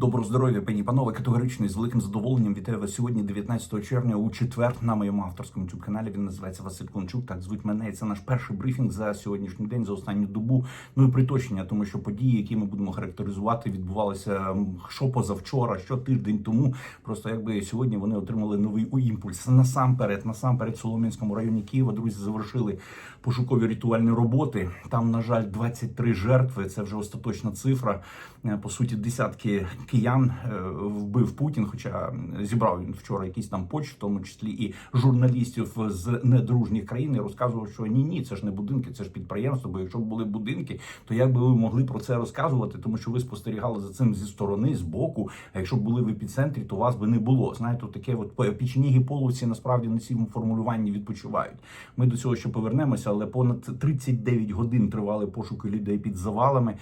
Доброго здоров'я, пані панове, категорично і з великим задоволенням вітаю вас сьогодні, 19 червня, у четвер на моєму авторському youtube каналі. Він називається Василь Клончук. Так звуть мене. І це наш перший брифінг за сьогоднішній день, за останню добу. Ну і приточення, тому що події, які ми будемо характеризувати, відбувалися що позавчора, що тиждень тому. Просто якби сьогодні вони отримали новий імпульс. Насамперед, насамперед, в Солом'янському районі Києва друзі завершили пошукові рятувальні роботи. Там, на жаль, 23 жертви. Це вже остаточна цифра. Е, По суті, десятки киян е, вбив Путін. Хоча зібрав він вчора якісь там почт, в тому числі і журналістів з недружніх країн. і Розказував, що ні, ні, це ж не будинки, це ж підприємство. Бо якщо б були будинки, то як би ви могли про це розказувати? Тому що ви спостерігали за цим зі сторони, з боку. А якщо б були в епіцентрі, то вас би не було. Знаєте, таке от печеніги половці насправді на цьому формулюванні відпочивають. Ми до цього ще повернемося, але понад 39 годин тривали пошуки людей під завалами.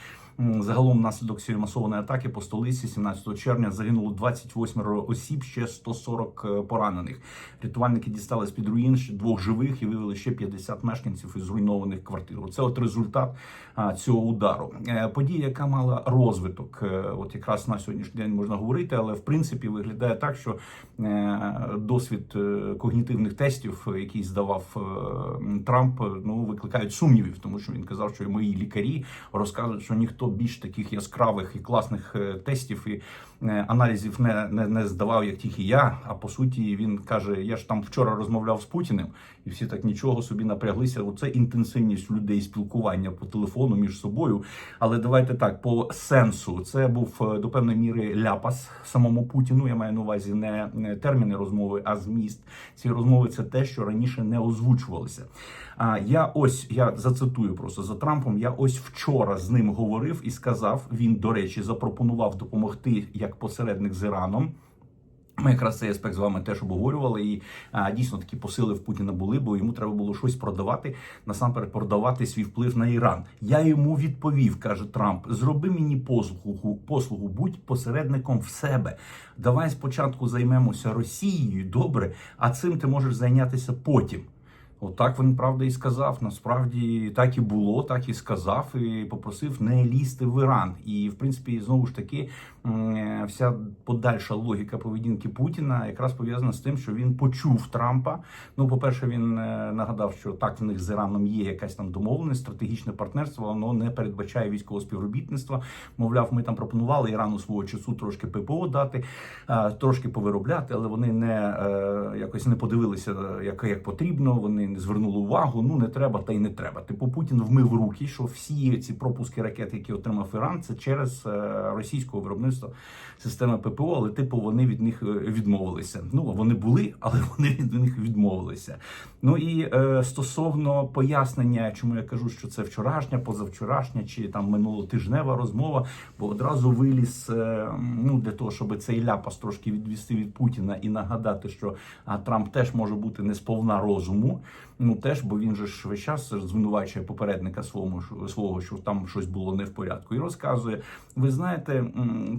Загалом внаслідок цієї масованої атаки по столиці 17 червня загинуло 28 осіб, ще 140 е, поранених. Рятувальники дістали з під руїн ще двох живих і вивели ще 50 мешканців із зруйнованих квартир. Це от результат цього удару. Е, Подія, яка мала розвиток, е, от якраз на сьогоднішній день можна говорити, але в принципі виглядає так, що досвід когнітивних тестів, який здавав Трамп, ну викликають сумнівів, тому що він казав, що мої лікарі розказують, що ніхто більш таких яскравих і класних тестів і е, аналізів не, не, не здавав, як тільки я. А по суті, він каже: я ж там вчора розмовляв з Путіним, і всі так нічого собі напряглися. Оце інтенсивність людей спілкування по телефону між собою. Але давайте так по сенсу. Це був е, до певної міри ляпас самому Путіну. Я маю на увазі не терміни розмови, а зміст цієї розмови. Це те, що раніше не озвучувалося. А я ось я зацитую просто за Трампом. Я ось вчора з ним говорив і сказав. Він, до речі, запропонував допомогти як посередник з Іраном. Ми якраз цей аспект з вами теж обговорювали, і а, дійсно такі посили в Путіна були, бо йому треба було щось продавати, насамперед продавати свій вплив на Іран. Я йому відповів, каже Трамп: зроби мені послугу, послугу, будь посередником в себе. Давай спочатку займемося Росією, добре, а цим ти можеш зайнятися потім. Отак він правда і сказав. Насправді так і було, так і сказав, і попросив не лізти в Іран. І в принципі, знову ж таки, вся подальша логіка поведінки Путіна якраз пов'язана з тим, що він почув Трампа. Ну, по-перше, він е, нагадав, що так в них з Іраном є якась там домовленість, стратегічне партнерство, воно не передбачає військового співробітництва. Мовляв, ми там пропонували Ірану свого часу трошки ППО дати, е, трошки повиробляти, але вони не е, якось не подивилися, як, як потрібно. Вони не звернули увагу. Ну не треба, та й не треба. Типу Путін вмив руки, що всі ці пропуски ракет, які отримав Іран, це через російського виробництва системи ППО, але типу вони від них е, відмовилися. Ну вони були, але вони від них відмовилися. Ну і е, стосовно пояснення, чому я кажу, що це вчорашня, позавчорашня чи там минулотижнева розмова, бо одразу виліз е, ну для того, щоб цей ляпас трошки відвести від Путіна і нагадати, що а, Трамп теж може бути не сповна розуму. Ну теж, бо він же ж весь час звинувачує попередника свого, свого, що там щось було не в порядку, і розказує: ви знаєте,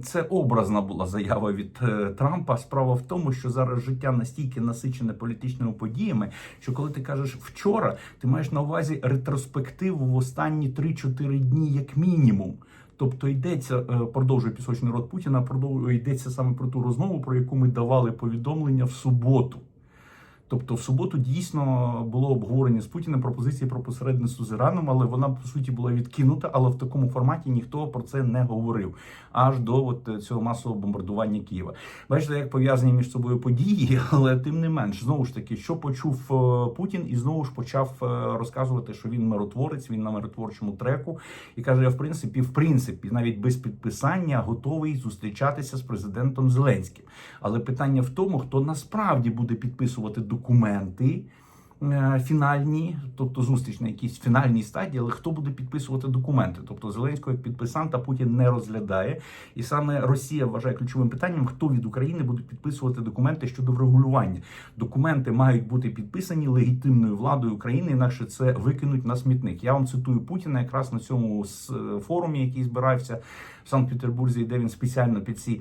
це образна була заява від е, Трампа. Справа в тому, що зараз життя настільки насичене політичними подіями, що коли ти кажеш вчора, ти маєш на увазі ретроспективу в останні 3-4 дні, як мінімум. Тобто йдеться, е, продовжує пісочний рот Путіна, продовжує йдеться саме про ту розмову, про яку ми давали повідомлення в суботу. Тобто, в суботу дійсно було обговорення з Путіним пропозиції про посередництво з Іраном, але вона по суті була відкинута. Але в такому форматі ніхто про це не говорив аж до от цього масового бомбардування Києва. Бачите, як пов'язані між собою події, але тим не менш, знову ж таки, що почув е, Путін, і знову ж почав е, розказувати, що він миротворець, він на миротворчому треку, і каже: я в принципі, в принципі, навіть без підписання готовий зустрічатися з президентом Зеленським. Але питання в тому, хто насправді буде підписувати документи. Е, Фінальні, тобто зустріч на якійсь фінальній стадії, але хто буде підписувати документи? Тобто Зеленського як підписанта Путін не розглядає, і саме Росія вважає ключовим питанням, хто від України буде підписувати документи щодо врегулювання. Документи мають бути підписані легітимною владою України, інакше це викинуть на смітник. Я вам цитую Путіна якраз на цьому форумі, який збирався в Санкт-Петербурзі, де він спеціально під ці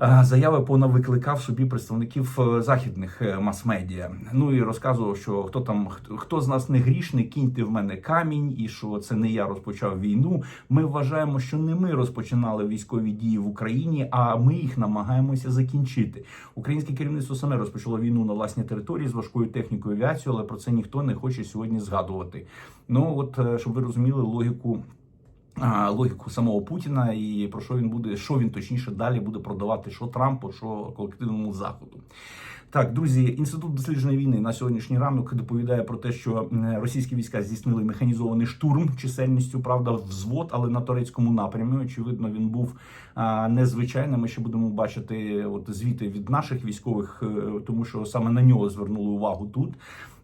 Заяви понавикликав собі представників е, західних е, мас-медіа. Ну і розказував, що хто там хто, з нас не грішний, киньте в мене камінь, і що це не я розпочав війну. Ми вважаємо, що не ми розпочинали військові дії в Україні, а ми їх намагаємося закінчити. Українське керівництво саме розпочало війну на власній території з важкою технікою авіацією, але про це ніхто не хоче сьогодні згадувати. Ну от е, щоб ви розуміли логіку. Логіку самого Путіна і про що він буде, що він точніше далі буде продавати, що Трампу, що колективному заходу. Так, друзі, інститут дослідження війни на сьогоднішній ранок доповідає про те, що російські війська здійснили механізований штурм чисельністю, правда, взвод, але на турецькому напрямі. Очевидно, він був незвичайним. Ми ще будемо бачити от звіти від наших військових, е, тому що саме на нього звернули увагу тут.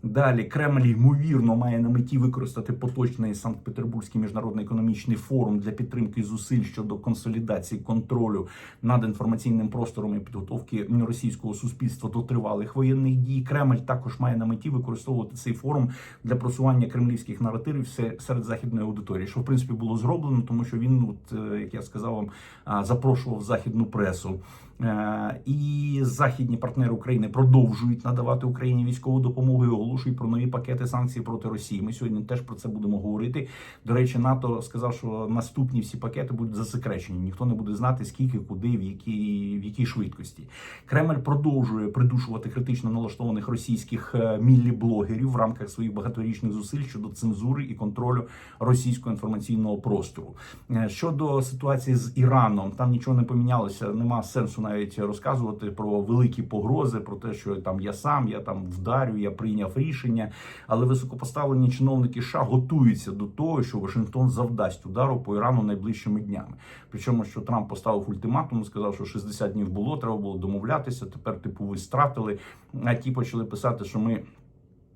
Далі Кремль ймовірно має на меті використати поточний Санкт-Петербурзький міжнародний економічний форум для підтримки зусиль щодо консолідації контролю над інформаційним простором і підготовки російського суспільства до тривалих воєнних дій. Кремль також має на меті використовувати цей форум для просування кремлівських наративів серед західної аудиторії, що в принципі було зроблено, тому що він, от е, як я сказав вам, запрошував західну пресу. Е, І західні партнери України продовжують надавати Україні військову допомогу і оголошують про нові пакети санкцій проти Росії. Ми сьогодні теж про це будемо говорити. До речі, НАТО сказав, що наступні всі пакети будуть засекречені. Ніхто не буде знати скільки, куди, в якій, в якій швидкості. Кремль продовжує придушувати критично налаштованих російських е, міллі-блогерів в рамках своїх багаторічних зусиль щодо цензури і контролю російського інформаційного простору. Е, Щодо ситуації з Іраном, там нічого не помінялося. Нема сенсу навіть розказувати про великі погрози, про те, що там я сам, я там вдарю, я прийняв рішення. Але високопоставлені чиновники США готуються до того, що Вашингтон завдасть удару по Ірану найближчими днями. Причому, що Трамп поставив ультиматум, сказав, що 60 днів було, треба було домовлятися. Тепер, типу, ви стратили. А ті почали писати, що ми.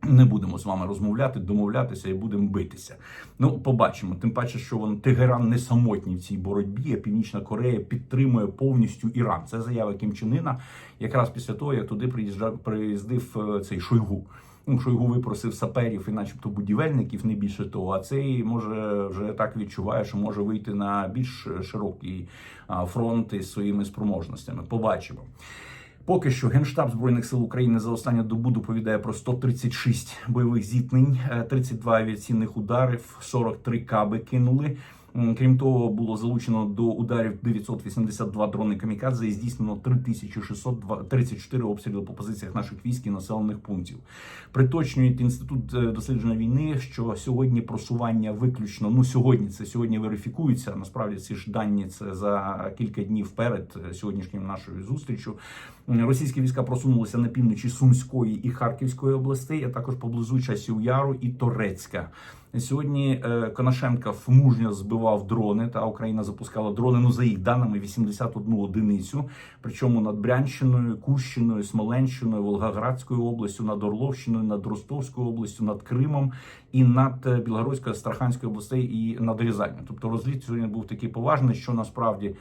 Не будемо з вами розмовляти, домовлятися і будемо битися. Ну, побачимо. Тим паче, що вон Тегеран не самотній в цій боротьбі. а Північна Корея підтримує повністю Іран. Це заява Кім Чен Іна, якраз після того, як туди приїжджав приїздив е, цей Шойгу. Ну, Шойгу випросив саперів і, начебто, будівельників, не більше того. А цей може вже так відчуває, що може вийти на більш широкий фронт із своїми спроможностями. Побачимо. Поки що Генштаб збройних сил України за останню добу доповідає про 136 бойових зіткнень, е, 32 авіаційних ударів, 43 каби кинули. Крім того, було залучено до ударів 982 дрони камікадзе і здійснено 3634 обстріли по позиціях наших військ і населених пунктів. Приточнює інститут е, дослідження війни, що сьогодні просування виключно. Ну сьогодні це сьогодні верифікується. Насправді ці ж дані це за кілька днів перед е, сьогоднішнім нашою зустрічю. М, Російські війська просунулися на півночі Сумської і Харківської областей, а також поблизу Часів Яру і Торецька. Сьогодні е, Конашенков мужньо збивав дрони, та Україна запускала дрони. Ну за їх даними 81 одиницю. Причому над Брянщиною, Кущиною, Смоленщиною, Волгоградською областю, над Орловщиною, над Ростовською областю, над Кримом і над е, Білгородською, Астраханською областей і над Рязанью. Тобто розліт сьогодні був такий поважний, що насправді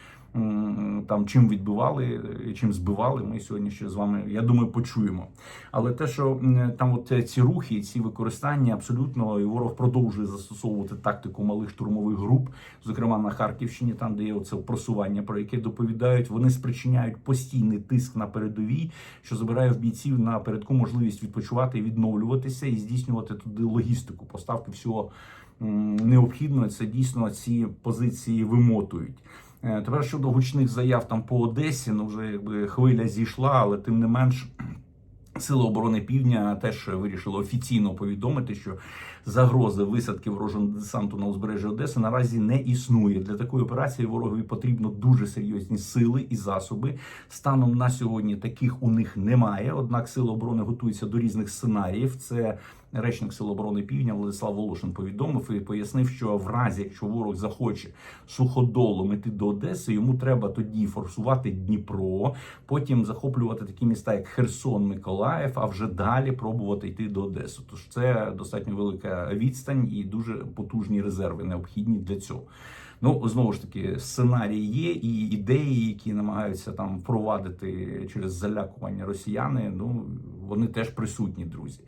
там чим відбивали, е, чим збивали. Ми сьогодні ще з вами, я думаю, почуємо. Але те, що там от е, ці рухи, ці використання абсолютно і ворог продовжує застосовувати тактику малих штурмових груп, зокрема на Харківщині, там де є оце просування, про яке доповідають, вони спричиняють постійний тиск на передовій, що забирає в бійців на передку можливість відпочивати відновлюватися і здійснювати туди логістику, поставки всього необхідного. Це дійсно ці позиції вимотують. Е, Тепер щодо гучних заяв там по Одесі, ну вже якби хвиля зійшла, але тим не менш. Сили оборони Півдня теж вирішили офіційно повідомити, що загрози висадки ворожого десанту на узбережжі Одеси наразі не існує. Для такої операції ворогові потрібно дуже серйозні сили і засоби. Станом на сьогодні таких у них немає. Однак сили оборони готуються до різних сценаріїв. Це речник Сил оборони Півдня Владислав Волошин повідомив і пояснив, що в разі, якщо ворог захоче суходолом іти до Одеси, йому треба тоді форсувати Дніпро, потім захоплювати такі міста, як Херсон, Миколаїв, а вже далі пробувати йти до Одеси. Тож це достатньо велика відстань і дуже потужні резерви необхідні для цього. Ну знову ж таки, сценарій є і ідеї, які намагаються там впровадити через залякування росіяни. Ну вони теж присутні, друзі.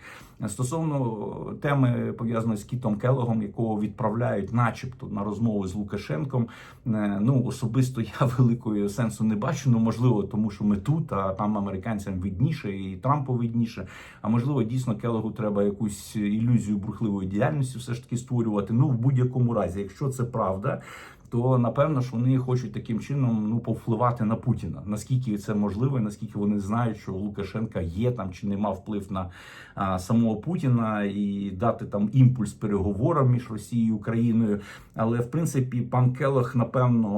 Стосовно теми пов'язаної з Кітом Келогом, якого відправляють, начебто, на розмови з Лукашенком. е, Ну особисто я великої сенсу не бачу. Ну можливо, тому що ми тут, а там американцям видніше, і Трампу видніше. А можливо, дійсно Келогу треба якусь ілюзію бурхливої діяльності все ж таки створювати. Ну в будь-якому разі, якщо це правда. То напевно ж вони хочуть таким чином ну повпливати на Путіна. Наскільки це можливо, і наскільки вони знають, що Лукашенка є там чи нема вплив на а, самого Путіна і дати там імпульс переговорам між Росією і Україною. Але в принципі пан Келох, напевно,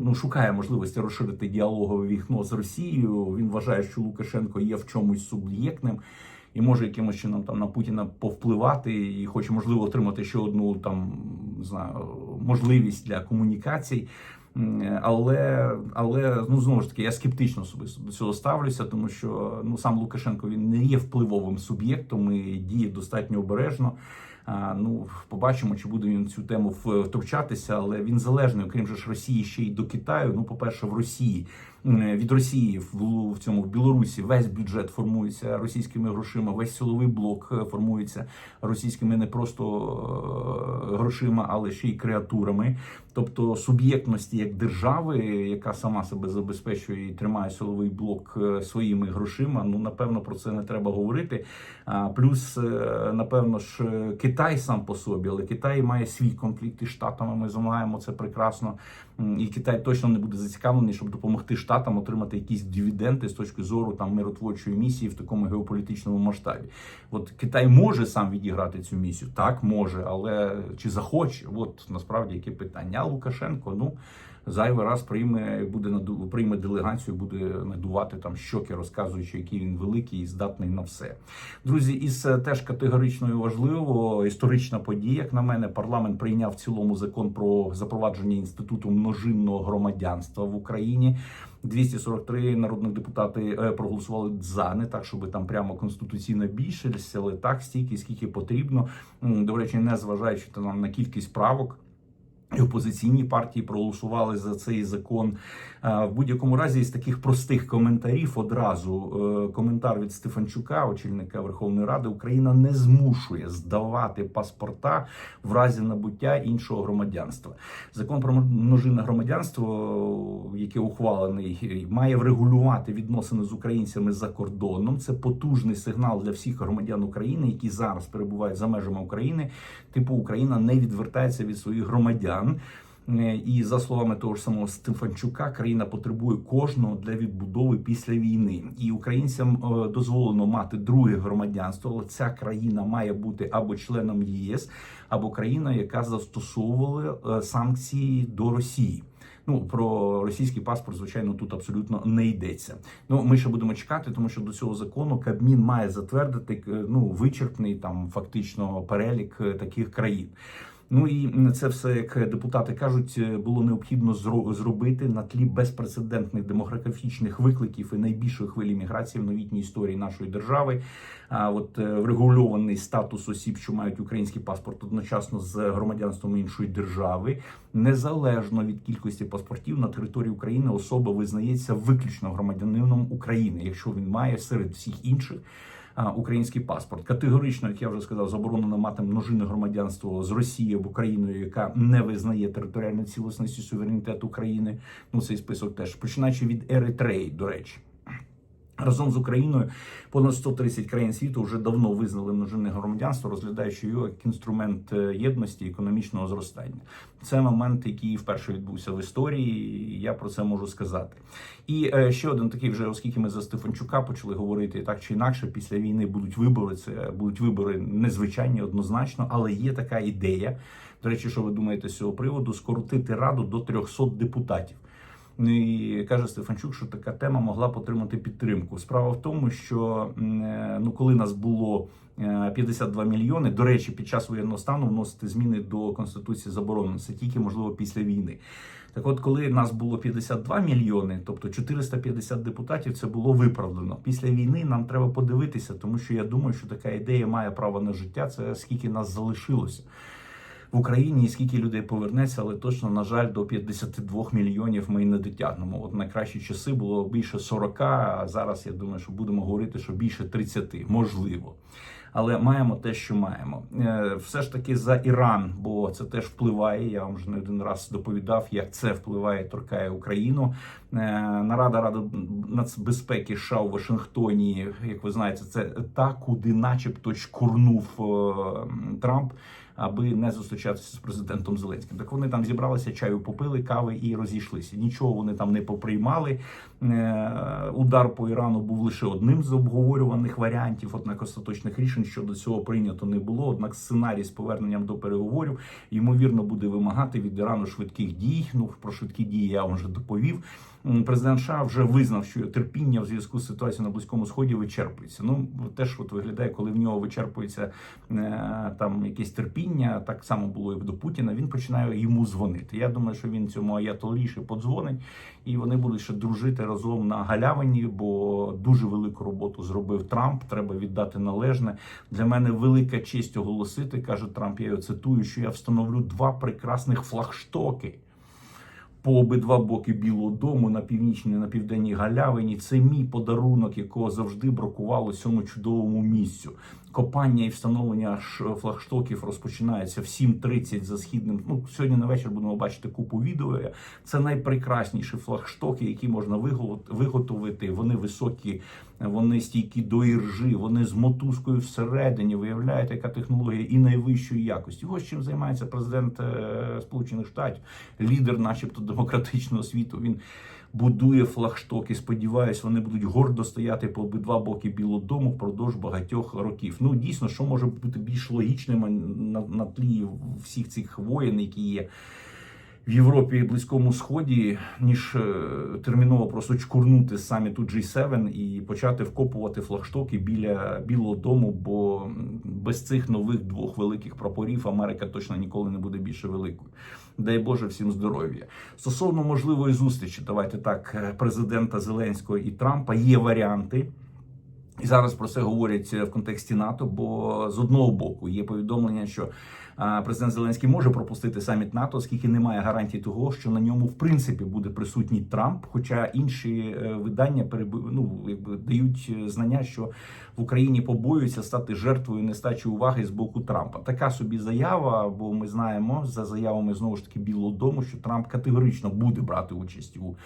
ну шукає можливості розширити діалогове вікно з Росією. Він вважає, що Лукашенко є в чомусь суб'єктним. І може якимось чином там на Путіна повпливати, і хоче можливо отримати ще одну там не знаю можливість для комунікацій. Але але ну знову ж таки я скептично особисто до цього ставлюся, тому що ну сам Лукашенко він не є впливовим суб'єктом і діє достатньо обережно. А, ну побачимо, чи буде він цю тему втручатися, але він залежний, окрім же ж Росії, ще й до Китаю. Ну, по перше, в Росії від Росії в, в цьому в Білорусі весь бюджет формується російськими грошима, весь силовий блок е, формується російськими не просто е, грошима, але ще й креатурами. Тобто суб'єктності як держави, яка сама себе забезпечує і тримає силовий блок е, своїми грошима. Ну напевно про це не треба говорити. А плюс, е, напевно ж, е, Китай сам по собі, але Китай має свій конфлікт із штатами. Ми знаємо це прекрасно. І Китай точно не буде зацікавлений, щоб допомогти штатам отримати якісь дивіденди з точки зору там миротворчої місії в такому геополітичному масштабі. От Китай може сам відіграти цю місію, так може, але чи захоче? От насправді яке питання. А Лукашенко, ну зайвий раз прийме буде прийме делегацію, буде надувати там щоки, розказуючи, який він великий і здатний на все. Друзі, із е, теж категорично і важливо історична подія. Як на мене, парламент прийняв в цілому закон про запровадження інституту множинного громадянства в Україні. 243 народних депутати е, проголосували за не так, щоб там прямо конституційна більшість, але так стільки, скільки потрібно. До речі, не зважаючи там на кількість правок. І опозиційні партії проголосували за цей закон. В будь-якому разі з таких простих коментарів одразу е, коментар від Стефанчука, очільника Верховної Ради, Україна не змушує здавати паспорта в разі набуття іншого громадянства. Закон про множинне громадянство, який ухвалений, має врегулювати відносини з українцями за кордоном. Це потужний сигнал для всіх громадян України, які зараз перебувають за межами України. Типу Україна не відвертається від своїх громадян. Е, І за словами того ж самого Стефанчука, країна потребує кожного для відбудови після війни. І українцям е, дозволено мати друге громадянство, але ця країна має бути або членом ЄС, або країна, яка застосовувала е, санкції до Росії. Ну про російський паспорт, звичайно, тут абсолютно не йдеться. Ну ми ще будемо чекати, тому що до цього закону Кабмін має затвердити ну вичерпний там фактично перелік таких країн. Ну і це все, як депутати кажуть, е, було необхідно зробити на тлі безпрецедентних демографічних викликів і найбільшої хвилі міграції в новітній історії нашої держави. А от е, врегульований статус осіб, що мають український паспорт одночасно з громадянством іншої держави, незалежно від кількості паспортів на території України, особа визнається виключно громадянином України, якщо він має серед всіх інших український паспорт. Категорично, як я вже сказав, заборонено мати множинне громадянство з Росії або країною, яка не визнає територіальну цілісність і суверенітет України. Ну цей список теж починаючи від Еритреї, до речі. Разом з Україною понад 130 країн світу вже давно визнали множинне громадянство, розглядаючи його як інструмент е, єдності економічного зростання. Це момент, який вперше відбувся в історії. Я про це можу сказати. І е, ще один такий, вже оскільки ми за Стефанчука почали говорити так чи інакше, після війни будуть вибори. Це будуть вибори незвичайні, однозначно, але є така ідея. До речі, що ви думаєте з цього приводу? Скоротити раду до 300 депутатів. Ну і каже Стефанчук, що така тема могла б отримати підтримку. Справа в тому, що е, ну коли нас було е, 52 мільйони, до речі, під час воєнного стану вносити зміни до конституції заборонено. Це тільки можливо після війни. Так, от, коли нас було 52 мільйони, тобто 450 депутатів, це було виправдано. Після війни нам треба подивитися, тому що я думаю, що така ідея має право на життя. Це скільки нас залишилося. В Україні, і скільки людей повернеться, але точно, на жаль, до 52 мільйонів ми не дотягнемо. От найкращі часи було більше 40, а зараз я думаю, що будемо говорити, що більше 30, можливо. Але маємо те, що маємо. Е, Все ж таки за Іран, бо це теж впливає. Я вам вже не один раз доповідав, як це впливає, торкає Україну. Е, Нарада Ради нацбезпеки США у Вашингтоні, як ви знаєте, це та, куди, начебто, чкурнув е, Трамп. Аби не зустрічатися з президентом Зеленським, так вони там зібралися, чаю попили, кави і розійшлися. Нічого вони там не поприймали. Е, Удар по Ірану був лише одним з обговорюваних варіантів. Однак остаточних рішень щодо цього прийнято не було. Однак сценарій з поверненням до переговорів ймовірно буде вимагати від Ірану швидких дій. Ну про швидкі дії я вже доповів. Президент США вже визнав, що терпіння в зв'язку з ситуацією на близькому сході вичерпується. Ну теж от виглядає, коли в нього вичерпується е, там якесь терпіння. Так само було і до Путіна. Він починає йому дзвонити. Я думаю, що він цьому аятоліше подзвонить, і вони будуть ще дружити разом на галявині, бо дуже велику роботу зробив Трамп. Треба віддати належне. Для мене велика честь оголосити, каже Трамп. Я його цитую, що я встановлю два прекрасних флагштоки по обидва боки Білого Дому на північній, на південній галявині. Це мій подарунок, якого завжди бракувало цьому чудовому місцю. Копання і встановлення флагштоків розпочинається в 7.30 за східним. Ну сьогодні на вечір будемо бачити купу відео. Це найпрекрасніші флагштоки, які можна виго- виготовити. Вони високі, вони стійкі до іржи, вони з мотузкою всередині. Виявляєте, яка технологія і найвищої якості. Ось чим займається президент е, Сполучених Штатів, лідер, начебто, демократичного світу. Він будує флагштоки. Сподіваюсь, вони будуть гордо стояти по обидва боки Білого Дому впродовж багатьох років. Ну дійсно, що може бути більш логічним на, на тлі всіх цих воєн, які є. В Європі і Близькому Сході, ніж е, терміново просто чкурнути з саміту G7 і почати вкопувати флагштоки біля Білого Дому, бо без цих нових двох великих прапорів Америка точно ніколи не буде більше великою. Дай Боже всім здоров'я. Стосовно можливої зустрічі, давайте так, е, президента Зеленського і Трампа є варіанти. І зараз про це говорять в контексті НАТО. Бо з одного боку є повідомлення, що президент Зеленський може пропустити саміт НАТО, оскільки немає гарантій того, що на ньому в принципі буде присутній Трамп. Хоча інші е, видання ну, якби дають е, знання, що в Україні побоюються стати жертвою нестачі уваги з боку Трампа. Така собі заява, бо ми знаємо за заявами знову ж таки Білого Дому, що Трамп категорично буде брати участь у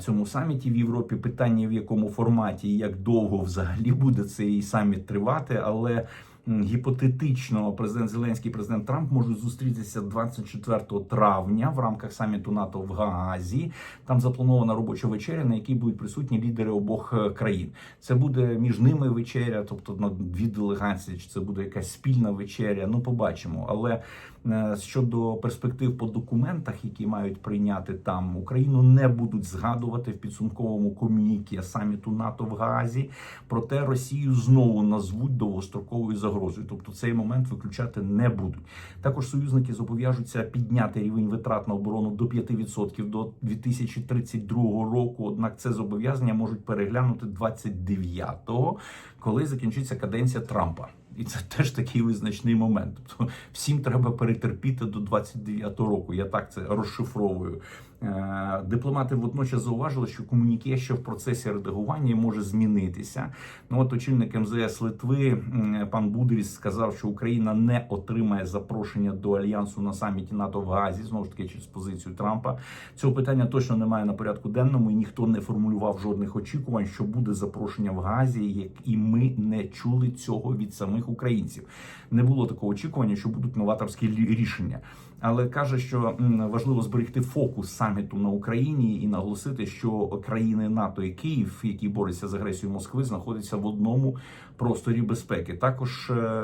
цьому саміті в Європі. Питання в якому форматі і як довго взагалі буде цей саміт тривати, але. Гіпотетично президент Зеленський і президент Трамп можуть зустрітися 24 травня в рамках саміту НАТО в Гаазі. Там запланована робоча вечеря, на якій будуть присутні лідери обох е, країн. Це буде між ними вечеря, тобто на дві делегації, чи це буде якась спільна вечеря. Ну, побачимо. Але е, щодо перспектив по документах, які мають прийняти там Україну, не будуть згадувати в підсумковому ком'юнікі саміту НАТО в Гаазі. Проте Росію знову назвуть довгостроковою загрозою. Тобто цей момент виключати не будуть. Також союзники зобов'яжуться підняти рівень витрат на оборону до 5% до 2032 року. Однак це зобов'язання можуть переглянути 29-го, коли закінчиться каденція Трампа. І це теж такий визначний момент. Тобто всім треба перетерпіти до 29-го року. Я так це розшифровую. Е, Дипломати водночас зауважили, що комуніке, що в процесі редагування може змінитися. Ну от очільник МЗС Литви пан Будріс сказав, що Україна не отримає запрошення до альянсу на саміті НАТО в Газі. Знову ж таки, через позицію Трампа. Цього питання точно немає на порядку денному, і ніхто не формулював жодних очікувань, що буде запрошення в Газі, як і ми не чули цього від самих українців. Не було такого очікування, що будуть новаторські рішення. Але каже, що важливо зберегти фокус саміту на Україні і наголосити, що країни НАТО і Київ, які борються з агресією Москви, знаходяться в одному просторі безпеки. Також е,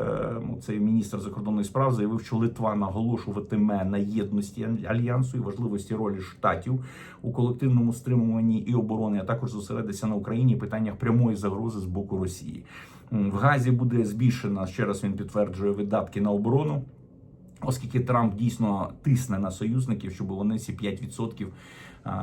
цей міністр закордонних справ заявив, що Литва наголошуватиме на єдності альянсу і важливості ролі штатів у колективному стримуванні і оборони, а також зосередиться на Україні питаннях прямої загрози з боку Росії. В Газі буде збільшена ще раз. Він підтверджує видатки на оборону. Оскільки Трамп дійсно тисне на союзників, щоб вони ці 5% а,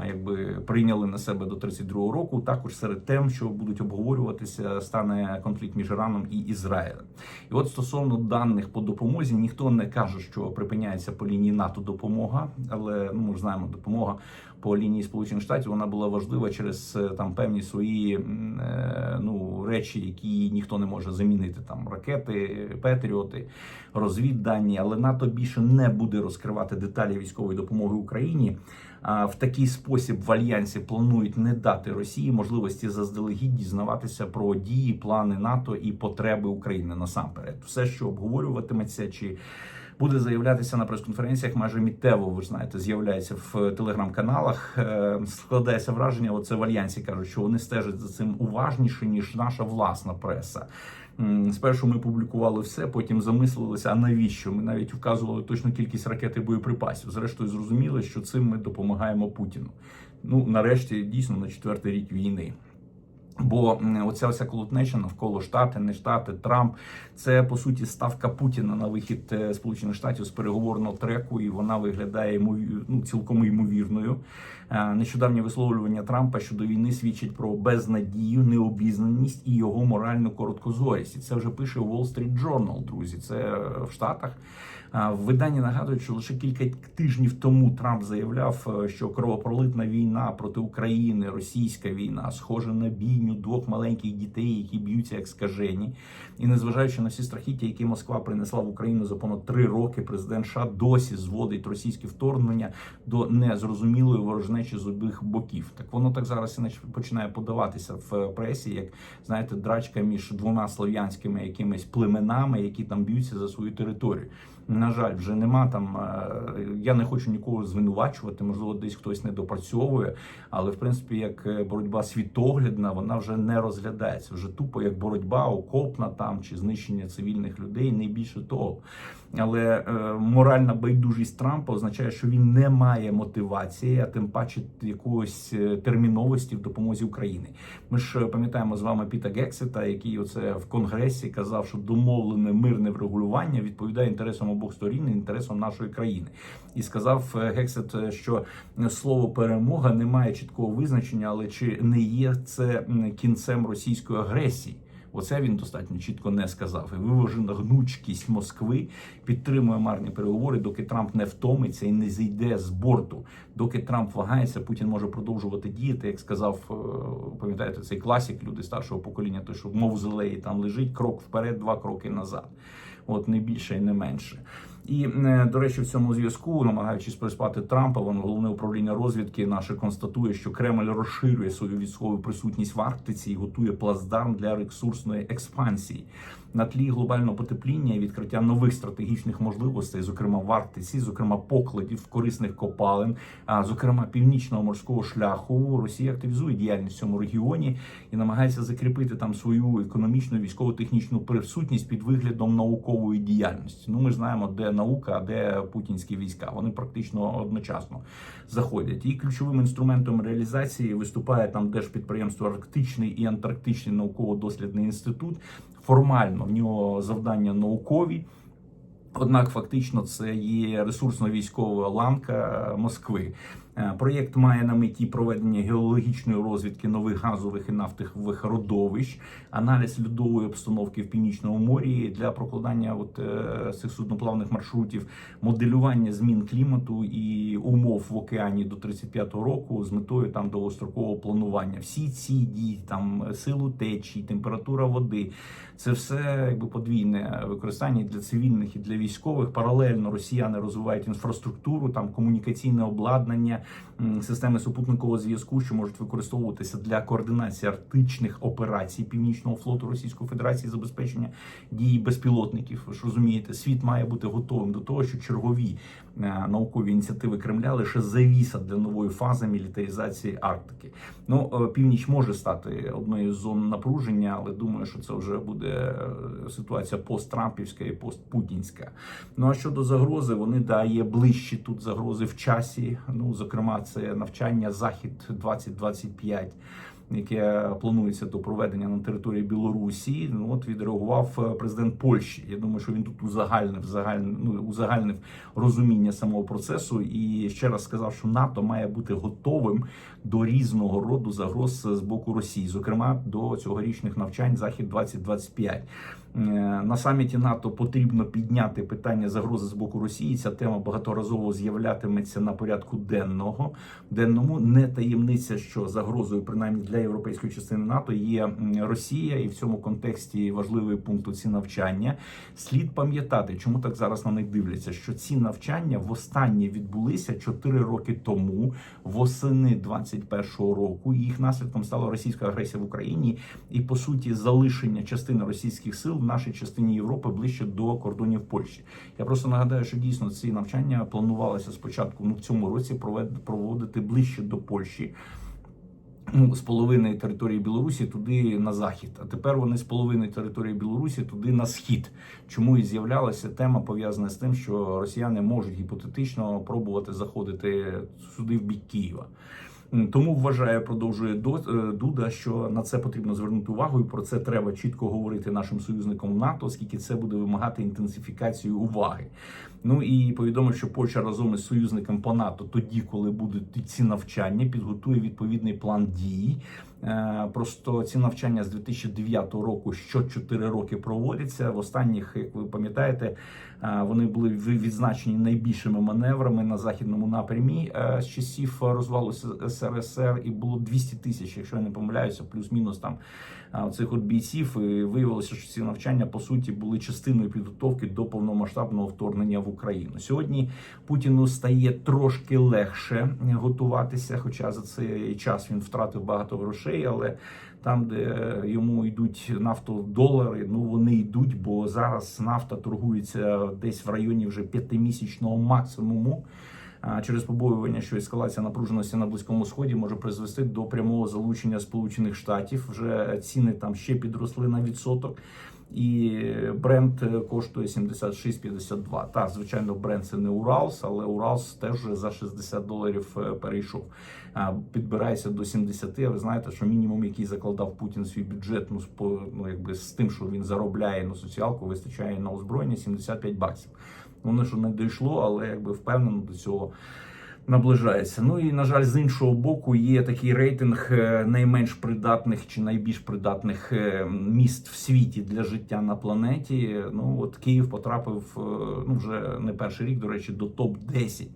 якби прийняли на себе до 32-го року. Також серед тем, що будуть обговорюватися, стане конфлікт між Іраном і Ізраїлем. І от стосовно даних по допомозі, ніхто не каже, що припиняється по лінії НАТО допомога, але ну ми ж знаємо, допомога по лінії Сполучених Штатів вона була важлива через е, там певні свої е, ну речі, які ніхто не може замінити. Там ракети, петріоти, розвіддані, але НАТО більше не буде розкривати деталі військової допомоги Україні. В такий спосіб в альянсі планують не дати Росії можливості заздалегідь дізнаватися про дії, плани НАТО і потреби України насамперед. Все, що обговорюватиметься, чи буде заявлятися на прес-конференціях, майже міттєво, ви ж знаєте, з'являється в телеграм-каналах. Е, Складається враження, оце в альянсі кажуть, що вони стежать за цим уважніше ніж наша власна преса. Спершу ми публікували все, потім замислилися. А навіщо? Ми навіть вказували точну кількість ракет і боєприпасів. Зрештою, зрозуміли, що цим ми допомагаємо Путіну. Ну нарешті дійсно на четвертий рік війни. Бо оця вся колотнеча навколо штати, не штати, Трамп це по суті ставка Путіна на вихід е, Сполучених Штатів з переговорного треку, і вона виглядає ну, цілком ймовірною. Е, Нещодавнє висловлювання Трампа щодо війни свідчить про безнадію, необізнаність і його моральну короткозорість. І це вже пише Wall Street Journal, друзі. Це е, в Штатах. В виданні нагадують, що лише кілька тижнів тому Трамп заявляв, е, що кровопролитна війна проти України, російська війна, схожа на бійню двох маленьких дітей, які б'ються як скажені. І незважаючи на всі страхіття, які Москва принесла в Україну за понад три роки, президент США досі зводить російське вторгнення до незрозумілої ворожнечі з обох боків. Так воно так зараз і починає подаватися в пресі, як знаєте, драчка між двома слов'янськими якимись племенами, які там б'ються за свою територію. На жаль, вже нема там. е, Я не хочу нікого звинувачувати. Можливо, десь хтось не допрацьовує, але в принципі, як е, боротьба світоглядна, вона вже не розглядається. Вже тупо як боротьба окопна там чи знищення цивільних людей, не більше того. Але е, моральна байдужість Трампа означає, що він не має мотивації, а тим паче якоїсь е, терміновості в допомозі Україні. Ми ж пам'ятаємо з вами Піта Гексета, який оце в конгресі казав, що домовлене мирне врегулювання відповідає інтересам обох сторін, інтересам нашої країни. І сказав е, Гексет, е, що слово перемога не має чіткого визначення, але чи не є це кінцем російської агресії? Оце він достатньо чітко не сказав. І виважена гнучкість Москви підтримує марні переговори, доки Трамп не втомиться і не зійде з борту. Доки Трамп вагається, Путін може продовжувати діяти, як сказав, е, пам'ятаєте, цей класік, люди старшого покоління, той, що в мавзолеї там лежить, крок вперед, два кроки назад. От не більше і не менше. І е, до речі, в цьому зв'язку, намагаючись приспати Трампа, воно головне управління розвідки наше констатує, що Кремль розширює свою військову присутність в Арктиці і готує плацдарм для ресурсної експансії на тлі глобального потепління і відкриття нових стратегічних можливостей, зокрема в Арктиці, зокрема покладів корисних копалин, а зокрема північного морського шляху. Росія активізує діяльність в цьому регіоні і намагається закріпити там свою економічну військово-технічну присутність під виглядом наукової діяльності. Ну ми знаємо, де наука, де путінські війська. Вони практично одночасно заходять. І ключовим інструментом реалізації виступає там держпідприємство Арктичний і Антарктичний науково-дослідний інститут. Формально в нього завдання наукові. Однак, фактично, це є ресурсно-військова ланка Москви. Е, Проєкт має на меті проведення геологічної розвідки нових газових і нафтових родовищ, аналіз льодової обстановки в північному морі для прокладання от е, цих судноплавних маршрутів, моделювання змін клімату і умов в океані до 35-го року з метою там довгострокового планування. Всі ці дії, там силу течії, температура води, це все якби подвійне використання для цивільних і для військових. Паралельно росіяни розвивають інфраструктуру, там комунікаційне обладнання, системи супутникового зв'язку, що можуть використовуватися для координації арктичних операцій Північного флоту Російської Федерації, забезпечення дії безпілотників. Ви ж розумієте, світ має бути готовим до того, що чергові е, наукові ініціативи Кремля лише завіса для нової фази мілітаризації Арктики. Ну е, північ може стати одною з зон напруження, але думаю, що це вже буде ситуація посттрампівська і постпутінська. Ну а щодо загрози, вони дає ближчі тут загрози в часі. Ну зокрема, це навчання Захід 2025 яке планується до проведення на території Білорусі. Ну от відреагував е, президент Польщі. Я думаю, що він тут узагальнив загальне, ну, узагальнив розуміння самого процесу і ще раз сказав, що НАТО має бути готовим до різного роду загроз з боку Росії, зокрема до цьогорічних навчань Захід 2025 Е, На саміті НАТО потрібно підняти питання загрози з боку Росії. Ця тема багаторазово з'являтиметься на порядку денного. Денному не таємниця, що загрозою, принаймні для європейської частини НАТО, є Росія, і в цьому контексті важливий пункт у ці навчання. Слід пам'ятати, чому так зараз на них дивляться, що ці навчання востаннє відбулися 4 роки тому, восени 21-го року. Їх наслідком стала російська агресія в Україні і по суті залишення частини російських сил в нашій частині Європи ближче до кордонів Польщі. Я просто нагадаю, що дійсно ці навчання планувалося спочатку ну, в цьому році проводити ближче до Польщі. Ну, з половини території Білорусі туди на захід, а тепер вони з половини території Білорусі туди на схід. Чому і з'являлася тема пов'язана з тим, що росіяни можуть гіпотетично пробувати заходити сюди в бік Києва. Тому вважає, продовжує До- е, Дуда, що на це потрібно звернути увагу, і про це треба чітко говорити нашим союзникам НАТО, оскільки це буде вимагати інтенсифікації уваги. Ну і повідомив, що Польща разом із союзником по НАТО, тоді, коли будуть ці навчання, підготує відповідний план дій. Е, Просто ці навчання з 2009 року що 4 роки проводяться. В останніх, як ви пам'ятаєте, е, вони були відзначені найбільшими маневрами на західному напрямі е, з часів розвалу СРСР, і було 200 тисяч, якщо я не помиляюся, плюс-мінус там оцих от бійців. І виявилося, що ці навчання по суті були частиною підготовки до повномасштабного вторгнення в Україну. Сьогодні Путіну стає трошки легше готуватися, хоча за цей час він втратив багато грошей, але там, де йому йдуть нафтодолари, ну вони йдуть, бо зараз нафта торгується десь в районі вже п'ятимісячного максимуму. Через побоювання, що ескалація напруженості на близькому сході може призвести до прямого залучення Сполучених Штатів. Вже ціни там ще підросли на відсоток. І бренд коштує 76,52. Так, звичайно, бренд це не Уралс, але Уралс теж за 60 доларів е, перейшов. Підбирається до 70. А ви знаєте, що мінімум, який закладав Путін свій бюджет, ну, ну якби з тим, що він заробляє на соціалку, вистачає на озброєння 75 баксів. Воно ж не дійшло, але якби впевнено до цього наближається. Ну і на жаль, з іншого боку, є такий рейтинг е, найменш придатних чи найбільш придатних е, міст в світі для життя на планеті. Ну от Київ потрапив е, ну вже не перший рік, до речі, до топ 10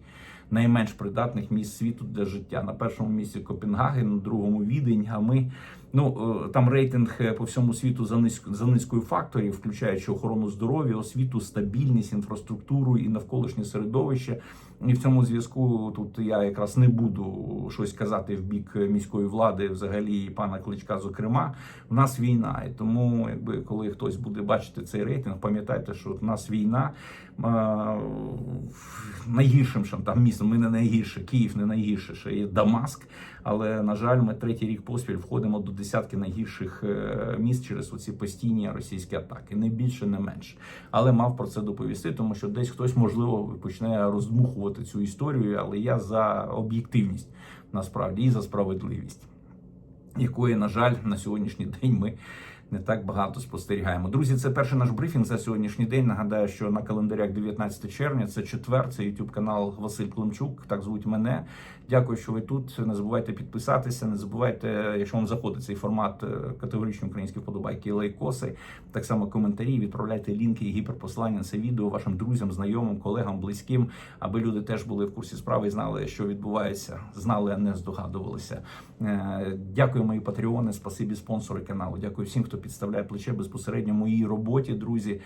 найменш придатних місць світу для життя. На першому місці Копенгаген, на другому Відень. А ми ну е, там рейтинг е, по всьому світу за низь, за низкою факторів, включаючи охорону здоров'я, освіту, стабільність, інфраструктуру і навколишнє середовище. І в цьому зв'язку тут я якраз не буду щось казати в бік міської влади, взагалі і пана Кличка. Зокрема, в нас війна, і тому, якби коли хтось буде бачити цей рейтинг, пам'ятайте, що в нас війна а, найгіршим що там містом. Ми не найгірше, Київ не найгірше, ще є Дамаск. Але на жаль, ми третій рік поспіль входимо до десятки найгірших е, міст через оці постійні російські атаки. Не більше, не менше. Але мав про це доповісти, тому що десь хтось можливо почне роздмухувати цю історію. Але я за об'єктивність насправді і за справедливість, якої, на жаль, на сьогоднішній день ми. Не так багато спостерігаємо. Друзі, це перший наш брифінг за сьогоднішній день. Нагадаю, що на календарях 19 червня, це четвер, це YouTube канал Василь Климчук. Так звуть мене. Дякую, що ви тут. Не забувайте підписатися. Не забувайте, якщо вам заходить цей формат е, категоричні українські вподобайки лайкоси. Так само коментарі. Відправляйте лінки і гіперпосилання на це відео вашим друзям, знайомим, колегам, близьким, аби люди теж були в курсі справи і знали, що відбувається. Знали, а не здогадувалися. Е, Дякую, мої патреони. Спасибі спонсори каналу. Дякую всім, хто підставляє плече безпосередньо моїй роботі. Друзі,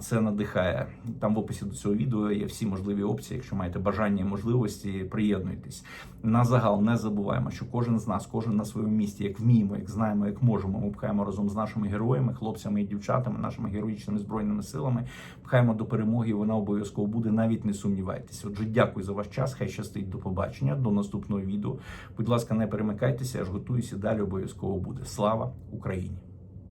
це надихає. Там в описі до цього відео є всі можливі опції. Якщо маєте бажання і можливості, приєднуйтесь. На загал не забуваємо, що кожен з нас, кожен на своєму місці, як вміємо, як знаємо, як можемо. Ми пхаємо разом з нашими героями, хлопцями і дівчатами, нашими героїчними збройними силами. Пхаємо до перемоги. і Вона обов'язково буде. Навіть не сумнівайтеся. Отже, дякую за ваш час. Хай щастить до побачення. До наступного відео. Будь ласка, не перемикайтеся. Я ж готуюся. Далі обов'язково буде. Слава Україні!